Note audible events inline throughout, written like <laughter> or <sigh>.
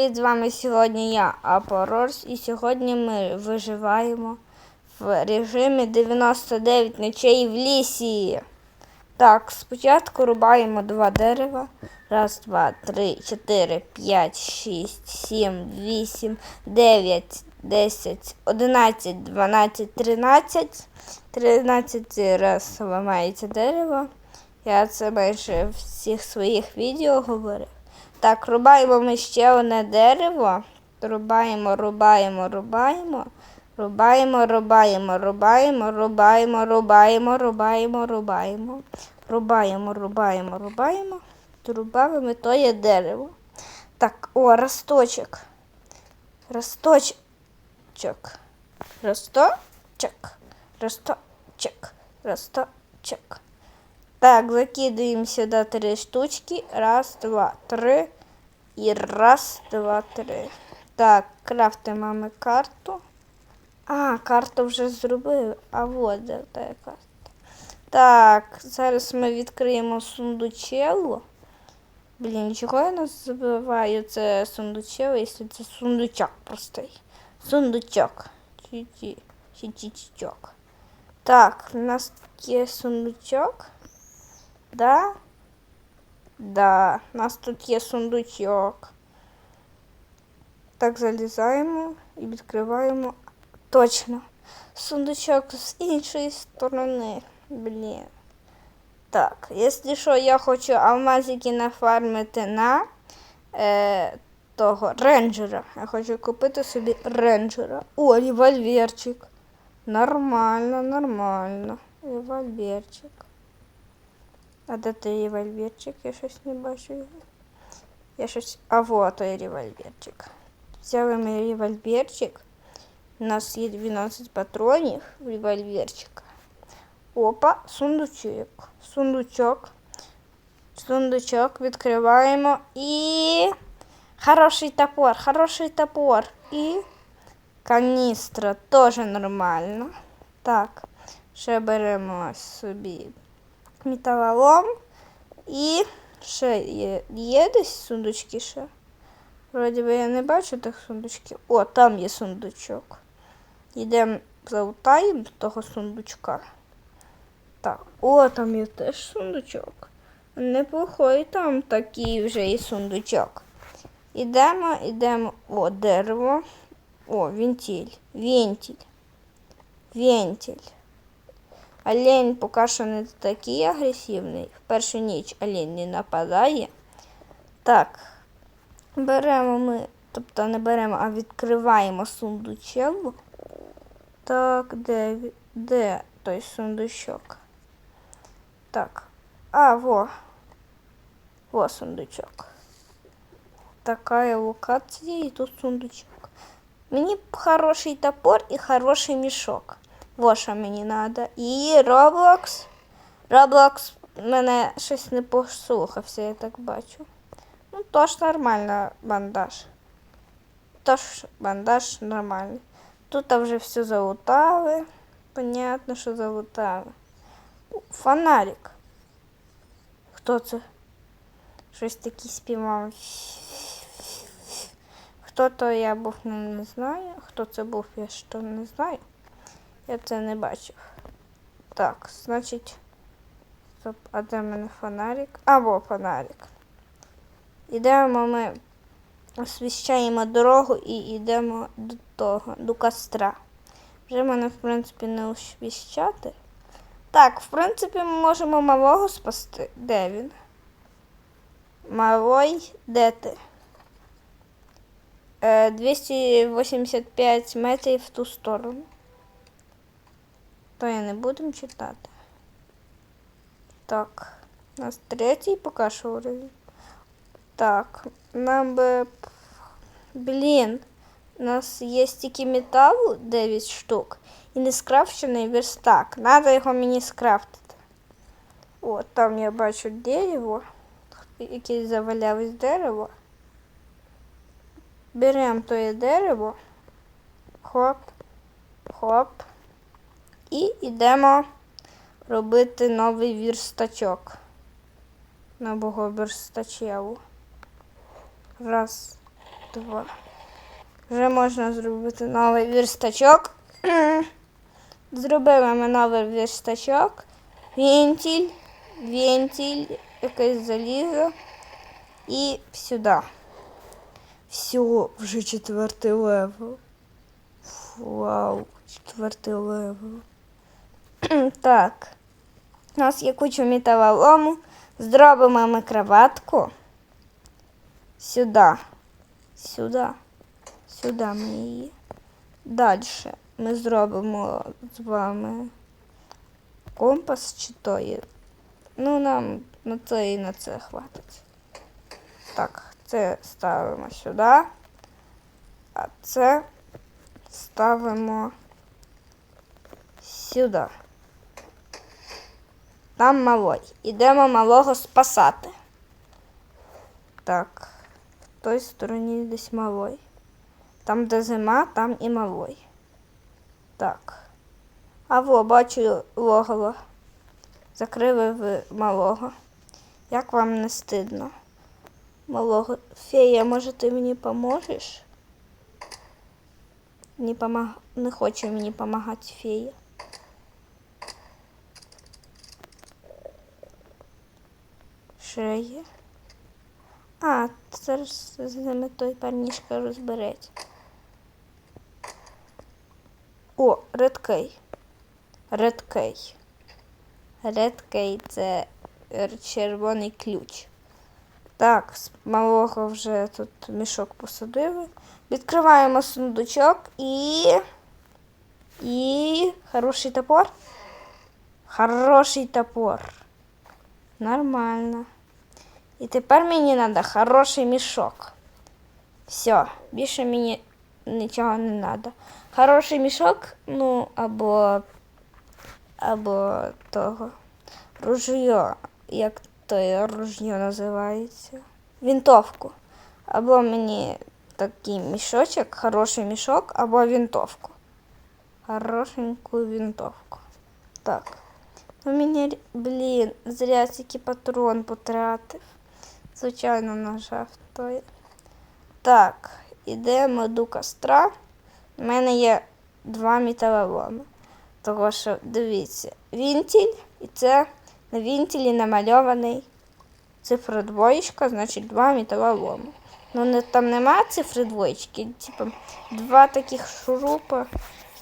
Привіт, з вами сьогодні я, Апорорс, і сьогодні ми виживаємо в режимі 99 ночей в лісі. Так, спочатку рубаємо два дерева. Раз, два, три, чотири, п'ять, шість, сім, вісім, дев'ять, десять, одинадцять, дванадцять, тринадцять. Тринадцятий раз ламається дерево. Я це майже в всіх своїх відео говорив. Так, рубаємо ми ще одне дерево. Рубаємо, рубаємо, рубаємо. Рубаємо, рубаємо, рубаємо, рубаємо, рубаємо, рубаємо, рубаємо. Рубаємо, рубаємо, рубаємо. Рубаємо то є дерево. Так, о, росточок. Росточок. Росточок. Росточок. Росточок. Так, закидываем сюда три штучки. Раз, два, три. І раз, два, три. Так, крафтимо ми карту. А, карту вже зробили. А от де та карта. Так, зараз ми відкриємо сундучелу. Блін, чого я називаю це сундучело, якщо це сундучок простий. Сундучок. Чі-чі. Чі-чі-чічок. Так, у нас є сундучок. Да? Да, у нас тут є сундучок. Так, залізаємо і відкриваємо. Точно. Сундучок з іншої сторони. Блін. Так, якщо що, я хочу алмазики нафармити на е, того рейнджера. Я хочу купити собі рейнджера. О, револьверчик. Нормально, нормально. Револьверчик. А де той револьверчик? Я щось не бачу його. Я щось. А вот той револьверчик. Взяли ми револьверчик. У нас є 12 патронів револьверчика. Опа, сундучок. Сундучок. Сундучок відкриваємо і. Хороший топор, хороший топор. І каністра теж нормально. Так, ще беремо собі металолом. І ще є, є десь сундучки ще. Вроді би я не бачу тих сундучків. О, там є сундучок. Йдемо залутаємо того сундучка. Так, о, там є теж сундучок. Неплохой там такий вже і сундучок. Ідемо, ідемо. О, дерево. О, вентиль. Вентиль. Вентиль. Олень поки що не такий агресивний. В першу ніч олень не нападає. Так, беремо ми, тобто не беремо, а відкриваємо сундучок. Так, де, де той сундучок? Так. А, во. Во сундучок. Такая локація і тут сундучок. Мені хороший топор і хороший мішок. Во що мені треба. І Roblox. Roblox мене щось не послухався, я так бачу. Ну, тож нормально бандаж. Тож бандаж нормальний. Тут вже все залутали. Понятно, що залутали. Фонарик. Хто це? Щось таке співав. Хто то я був не знаю. Хто це був, я що не знаю. Я це не бачив. Так, значить. Стоп, а де в мене фонарик? Або фонарик. Ідемо ми освіщаємо дорогу і йдемо до того, до костра. Вже мене, в принципі, не освіщати. Так, в принципі, ми можемо малого спасти. Де він? Малой, де ти? Е, 285 метрів в ту сторону. То я не будемо читати. Так, у нас третій поки що уровень. Так, нам би. Блін, у нас є стільки металу 9 штук. І не скрафчений верстак. Надо його мені скрафтити. О, там я бачу дерево. Якесь завалялось дерево. Беремо тоє дерево. Хоп, хоп. І йдемо робити новий вірстачок. Нового верстачеву. Раз, два. Вже можна зробити новий вірстачок. <clears throat> Зробили ми новий вірстачок. Вентиль, вентиль, якесь залізо. І сюди. Все, вже четвертий левел. Вау, четвертий левел. Так. У нас є куча металолому. Зробимо ми кроватку. Сюди. Сюди. Сюди ми її. Далі ми зробимо з вами компас чи то. Ну, нам на це і на це хватить. Так, це ставимо сюди. А це ставимо сюди. Там малой. Ідемо малого спасати. Так, в той стороні десь малой. Там, де зима, там і малой. Так. А во, бачу логово. Закрили в малого. Як вам не стидно? Малого. Фея, може ти мені поможеш? Не, помаг... не хоче мені допомагати фея. Є? А, зараз з ними той парнішка розбереться. О, редкей. Редкей. Редкей це червоний ключ. Так, з малого вже тут мішок посадили. Відкриваємо сундучок і. І. Хороший топор. Хороший топор. Нормально. І тепер мені треба хороший мішок. Все, більше мені нічого не треба. Хороший мішок, ну, або. або того. Ружьо, як то ружьо називається. Вінтовку. Або мені такий мішочок, хороший мішок, або вінтовку. Хорошеньку вінтовку. Так. Ну мені, блін, зря тільки патрон потратив. Звичайно, нажав той. Так, ідемо до костра. У мене є два металоломи. Того що, дивіться, вінтіль, і це на вінтілі намальований цифра двоєчка, значить два металоломи. Ну, не, там нема цифри двоєчки, типу два таких шурупа.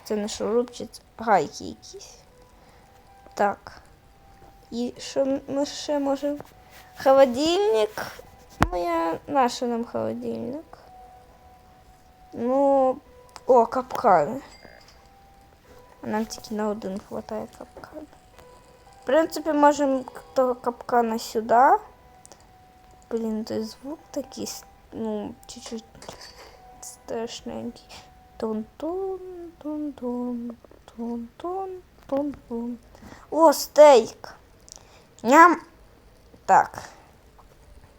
Це не шурупчик, гайки якісь. Так. І що ми ще можемо? Холодильник. Ну, я наша нам холодильник. Ну, о, капкани. А Нам тільки на один хватає капкан. В принципі, можемо того капкана сюди. Блін, той звук такий, с- ну, чуть-чуть страшненький. Тун-тун, тун-тун, тун-тун, тун-тун. О, стейк. Ням. Так.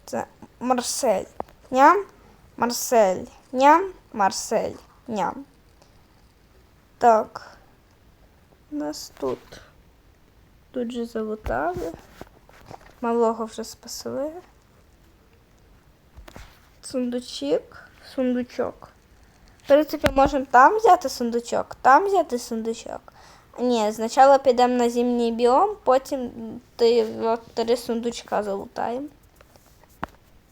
Це Марсель. Ням. Марсель. Ням. Марсель. Ням. Так. У нас тут. Тут же залутали. Малого вже спасли. Сундучок. Сундучок. В принципі, можемо там взяти сундучок, там взяти сундучок. Ні, спочатку підемо на зимній біом, потім три сундучка залутаємо.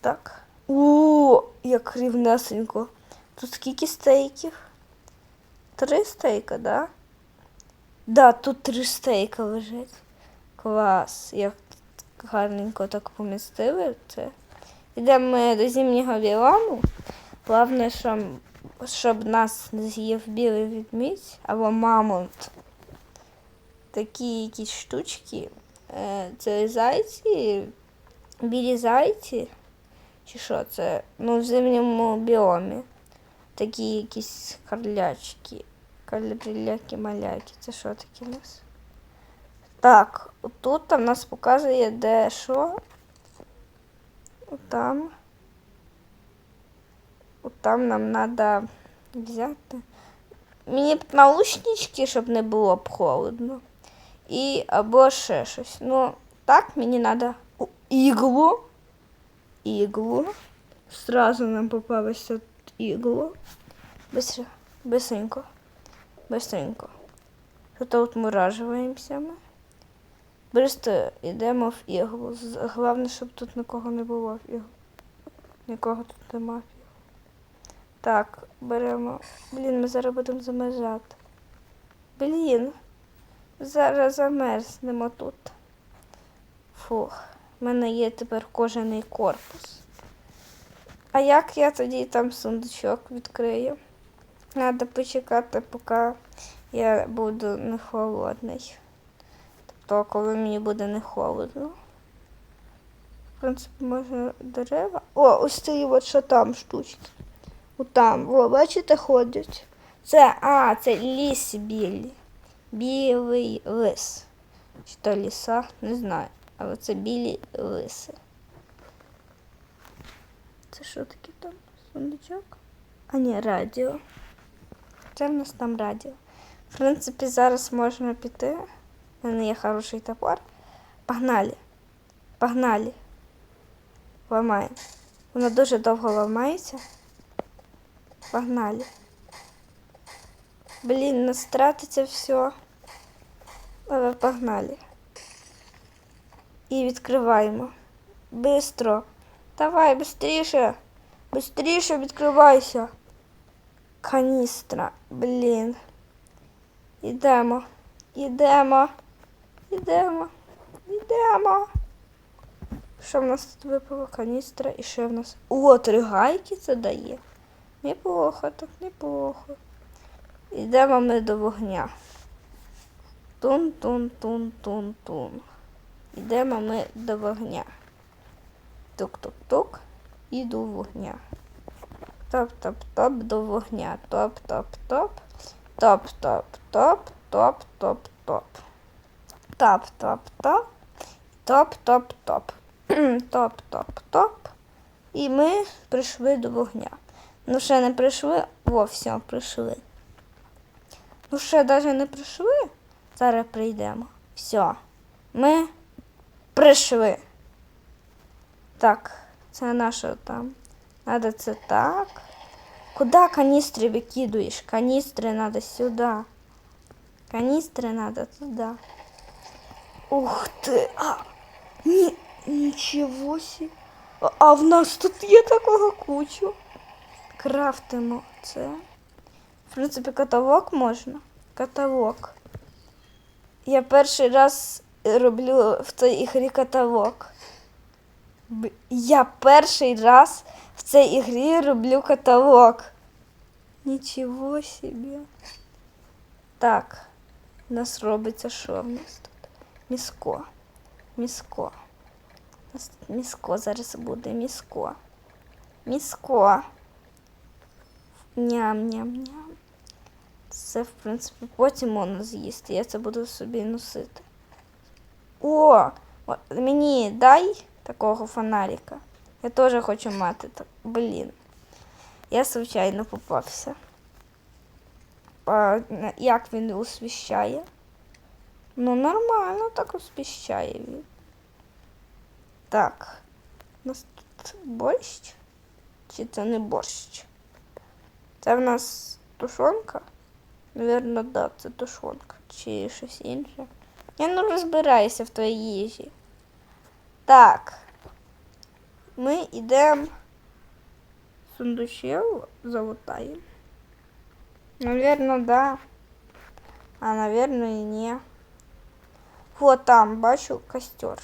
Так. О, як рівнесенько. Тут скільки стейків? Три стейка, да? Да, тут три стейка лежить. Клас. Як гарненько так помістили це. Йдемо до зимнього біому. Головне, щоб, щоб нас з'їв білий відмідь або мамонт. Такі якісь штучки. Е, Це зайці, білі зайці. Чи що це? Ну, в зимньому біомі. Такі якісь карлячки. Кальбріляки-маляки. Це що таке у нас? Так, тут там нас показує, де що. Там. Там нам треба взяти. Мені б наушнички, щоб не було б холодно. І або ще щось. Ну, так, мені треба іглу. Іглу. Сразу нам попалася іглу. Быстро, быстренько, быстренько. Тут от муражуємося ми. Просто йдемо в іглу. З- Головне, щоб тут нікого не було в іглу. Нікого тут нема в іглу. Так, беремо. Блін, ми зараз будемо замерзати. Блін. Зараз замерзнемо тут. Фух, в мене є тепер кожаний корпус. А як я тоді там сундучок відкрию? Треба почекати, поки я буду не холодний. Тобто, коли мені буде не холодно. В принципі, можна дерева. О, ось ці от що там штучки. Отам, о, бачите, ходять. Це, а, це ліс білі. Білий лис. Чи то ліса, не знаю. Але це білі лиси. Це що таке там? Сундучок? А ні, радіо. Це в нас там радіо. В принципі, зараз можна піти. У мене є хороший топор. Погнали. Погнали. Ламаємо. Воно дуже довго ламається. Погнали. Блін, нас тратиться все. Але погнали. І відкриваємо. Бистро. Давай, быстріше. Быстріше відкривайся. Каністра. Блін. Ідемо. Ідемо. Ідемо. Ідемо. Що в нас тут випало? Каністра і ще в нас. О, три гайки це дає. Неплохо, так неплохо. Йдемо ми до вогня. Тун-тун-тун-тун-тун. Йдемо ми до вогня. Тук-тук-тук. І до вогня. Топ-топ-топ до вогня. Топ-топ-топ. Топ-топ-топ. Топ-топ-топ. Топ-топ-топ. Топ-топ-топ. <clears throat> Топ-топ-топ. І ми прийшли до вогня. Ну, ще не прийшли. Во, все, прийшли. Ну, ще навіть не прийшли. Зараз прийдемо. Все. Ми прийшли. Так, це наше там. Надо це так. Куда каністри викидуєш? Каністри надо сюди. Каністри надо туди. Ух ти! А, ні, нічого. А, а в нас тут є такого кучу. Крафтимо це. В принципі, каталог можна. Каталог. Я перший раз роблю в цій ігрі каталог. Я перший раз в цій ігрі роблю каталог. Нічого собі. Так, у нас робиться що в нас тут? Міско. Міско. У нас тут міско зараз буде міско. Міско. Ням-ням-ням. Це, в принципі, потім можна з'їсти. Я це буду собі носити. О! Мені дай такого фонарика. Я теж хочу мати так. Блін. Я звичайно попався. А, як він освіщає? Ну, нормально так освіщає він. Так. У нас тут борщ? Чи це не борщ? Це в нас тушонка? Навірно, да, це тушонка. Чи щось інше. Я не розбираюся в твоїй їжі. Так. Ми йдемо сундучел залутаємо. Навірно, да. А, навірно, і ні. Вот там, бачу, костер.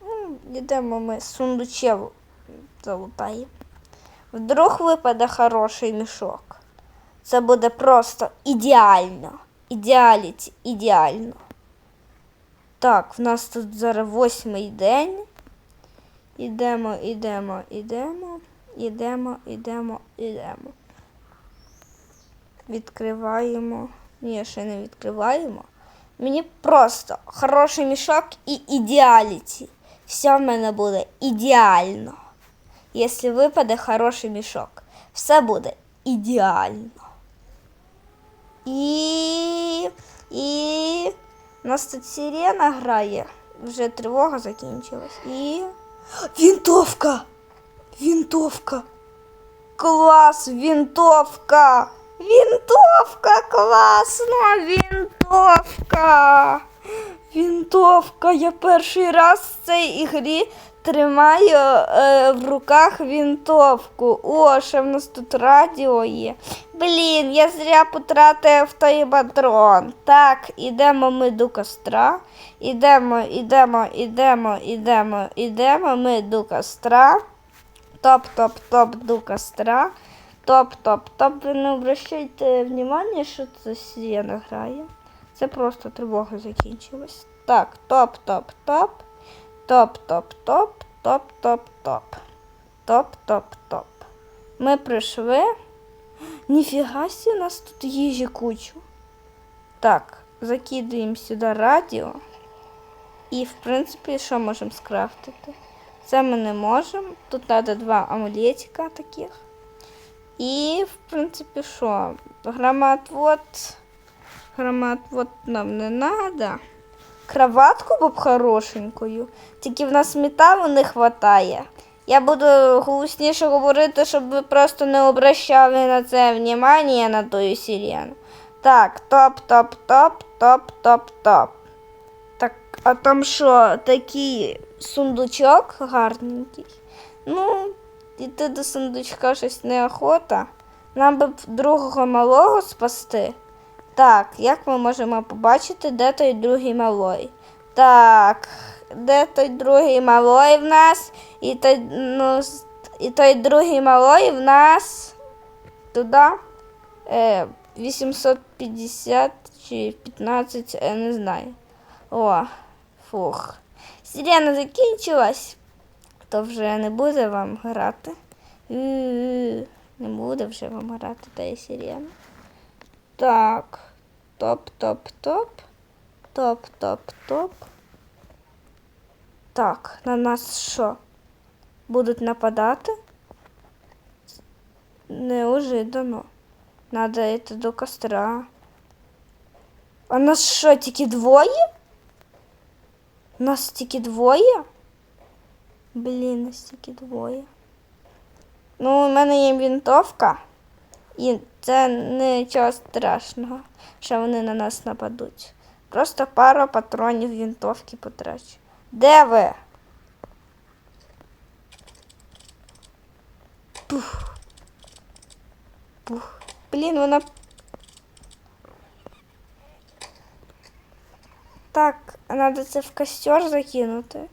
Ну, Йдемо ми сундучел залутаємо. Вдруг випаде хороший мішок. Це буде просто ідеально. Ідеаліті, ідеально. Так, в нас тут зараз восьмий день. Ідемо, ідемо, ідемо, ідемо, ідемо, ідемо. Відкриваємо. Ні, ще не відкриваємо. Мені просто хороший мішок і ідеаліті. Все в мене буде ідеально. Якщо випаде хороший мішок, все буде ідеально. І. І. У нас тут сирена грає. Вже тривога закінчилась. І. Вінтовка! Вінтовка! Клас, вінтовка! Вінтовка, класна вінтовка! Вінтовка! Я перший раз в цій ігрі тримаю е, в руках вінтовку. О, ще в нас тут радіо є. Блін, я зря потратив той патрон. Так, ідемо ми до костра. Ідемо, ідемо, ідемо, ідемо, ідемо ми до костра. Топ-топ-топ до костра. Топ-топ-топ. Ви не обращайте внимання, що це сирена грає. Це просто тривога закінчилась. Так, топ-топ-топ. Топ-топ-топ. Топ-топ-топ. Топ-топ-топ. Ми прийшли. Ніфіга сі, у нас тут їжі кучу. Так, закидуємо сюди радіо. І, в принципі, що можемо скрафтити? Це ми не можемо. Тут треба два амулетика таких. І, в принципі, що? Громоотвод. Громоотвод нам не треба. Кроватку б хорошенькою. Тільки в нас металу не вистачає. Я буду голосніше говорити, щоб ви просто не обращали на це внимання на ту сирену. Так, топ, топ, топ, топ, топ, топ. Так, а там що, такий сундучок гарненький? Ну, йти до сундучка щось неохота. Нам би другого малого спасти. Так, як ми можемо побачити, де той другий малой? Так, де той другий малой в нас? І той, ну, і той другий малой в нас туди е, 850 чи 15, я не знаю. О, фух. Сирена закінчилась, то вже не буде вам грати. Не буде вже вам грати та сирена. Так. Топ, топ, Так, на нас що? Будуть нападати? Неожиданно. Надо йти до костра. А нас що, тільки двоє? Нас тільки двоє? Блін, нас тільки двоє. Ну, у мене є вінтовка. І це нічого страшного, що вони на нас нападуть. Просто пару патронів вінтовки потрачу. Де ви? Пух. Пух. Блін, вона. Так, треба це в костер закинути.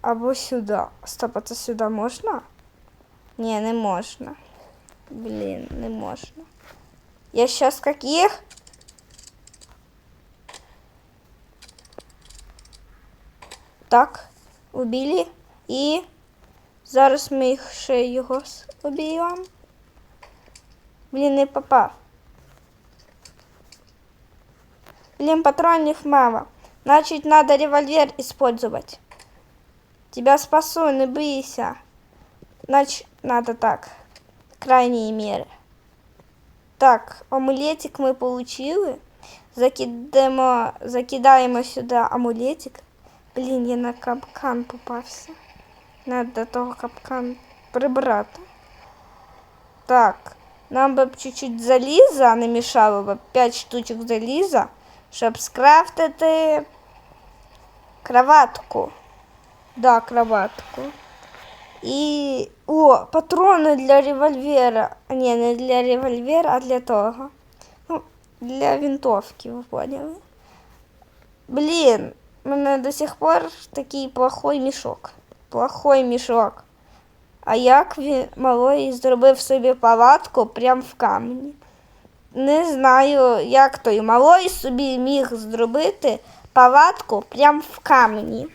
Або сюди. Стоп, а це сюди можна? Ні, не можна. Блин, не можно. Я сейчас каких? Так, убили. І зараз ми їх ще його с- уб'ємо. Блін, не попав. Блин, патронов мало. Значит, надо револьвер использовать. Тебя спасу, не бойся. Значит, надо так. Крайние меры. Так, амулетик ми получили. Закидаємо, закидаємо сюди амулетик. Блін, я на капкан попався. Надо того капкан прибрати. Так, нам би б чуть-чуть заліза не мішало б 5 штучок заліза, щоб скрафтити кроватку. Да, кроватку. І. О, патрони для револьвера. Ні, не для револьвера, а для того. Ну, для винтовки, ви поняли? Блін, у мене до сих пор такий плохой мішок. Плохой мішок. А як він малий зробив собі палатку прямо в камені? Не знаю, як той малий собі міг зробити палатку прямо в камені.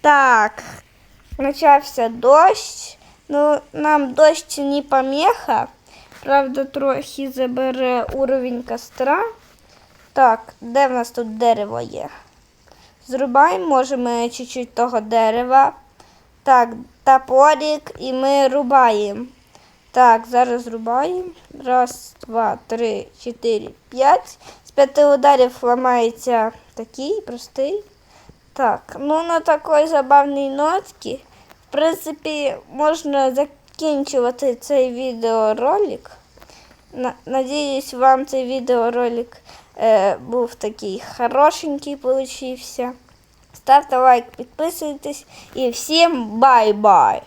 Так, почався дощ. Ну, нам дощ не помеха. Правда, трохи забере уровень костра. Так, де в нас тут дерево є? Зрубаємо, може, ми чуть-чуть того дерева. Так, топорик і ми рубаємо. Так, зараз зрубаємо. Раз, два, три, чотири, п'ять. З п'яти ударів ламається такий простий. Так, ну на такой забавній нотці, в принципі, можна закінчувати цей відеоролик. Надіюсь, вам цей відеоролик е, був такий хорошенький получився. Ставте лайк, підписуйтесь і всім бай-бай!